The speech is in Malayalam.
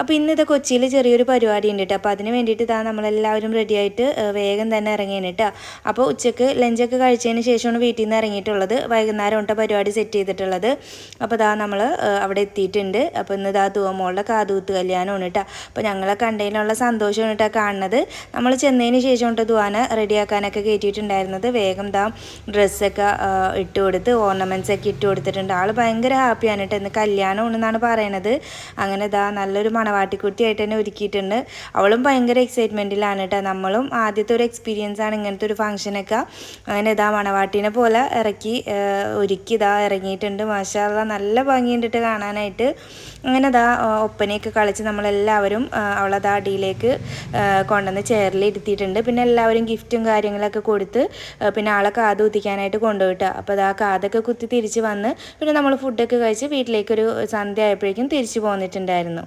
അപ്പോൾ ഇന്നത്തെ കൊച്ചിയിൽ ചെറിയൊരു പരിപാടി ഉണ്ട് കേട്ടോ അപ്പോൾ അതിന് വേണ്ടിയിട്ട് ഇതാ നമ്മളെല്ലാവരും റെഡിയായിട്ട് വേഗം തന്നെ ഇറങ്ങിയാണ് കേട്ടോ അപ്പോൾ ഉച്ചയ്ക്ക് ലഞ്ചൊക്കെ കഴിച്ചതിന് ശേഷമാണ് വീട്ടിൽ നിന്ന് ഇറങ്ങിയിട്ടുള്ളത്. വൈകുന്നേരം കൊണ്ട് പരിപാടി സെറ്റ് ചെയ്തിട്ടുള്ളത്. അപ്പോൾ ഇതാ നമ്മൾ അവിടെ എത്തിയിട്ടുണ്ട്. അപ്പോൾ ഇന്ന് ഇതാ തൂവമോളുടെ കാതൂത്ത് കല്യാണമാണ് കേട്ടോ അപ്പോൾ ഞങ്ങളെ കണ്ടതിനുള്ള സന്തോഷമാണ് കേട്ടോ കാണുന്നത്. നമ്മൾ ചെന്നതിന് ശേഷം കൊണ്ട് ദുവാന റെഡിയാക്കാനൊക്കെ കയറ്റിയിട്ടുണ്ടായിരുന്നത് വേഗം ദാ ഡ്രസ്സൊക്കെ ഇട്ട് കൊടുത്ത് ഓർണമെന്റ്സ് ഒക്കെ ഇട്ട് കൊടുത്തിട്ടുണ്ട്. ആൾ ഭയങ്കര ഹാപ്പിയാണ് കേട്ടോ ഇന്ന് കല്യാണമാണെന്നാണ് പറയണത്. അങ്ങനെ ഇതാ നല്ലൊരു മണവാട്ടിക്കുട്ടിയായിട്ട് തന്നെ ഒരുക്കിയിട്ടുണ്ട്. അവളും ഭയങ്കര എക്സൈറ്റ്മെന്റിലാണ് കേട്ടോ. നമ്മളും ആദ്യത്തെ ഒരു എക്സ്പീരിയൻസ് ആണ് ഇങ്ങനത്തെ ഒരു ഫംഗ്ഷനൊക്കെ അങ്ങനെ ഇതാ മണവാട്ടിനെ പോലെ ഇറക്കി ഒരുക്കി ഇതാ ഇറങ്ങിയിട്ടുണ്ട്. മാഷാല്ല നല്ല ഭംഗിയുണ്ടിട്ട് കാണാനായിട്ട്. അങ്ങനെ ഇതാ ഒപ്പനയൊക്കെ കളിച്ച് നമ്മളെല്ലാവരും അവളത് അടിയിലേക്ക് കൊണ്ടുവന്ന് ചെയറിൽ ഇരുത്തിയിട്ടുണ്ട്. പിന്നെ എല്ലാവരും ഗിഫ്റ്റും കാര്യങ്ങളൊക്കെ കൊടുത്ത് പിന്നെ ആളെ കാത് കുത്തിക്കാനായിട്ട് കൊണ്ടുപോയിട്ട്. അപ്പോൾ അതാ കാതൊക്കെ കുത്തി തിരിച്ച് വന്ന് പിന്നെ നമ്മൾ ഫുഡൊക്കെ കഴിച്ച് വീട്ടിലേക്കൊരു സന്ധ്യ ആയപ്പോഴേക്കും തിരിച്ചു പോന്നിട്ടുണ്ടായിരുന്നു.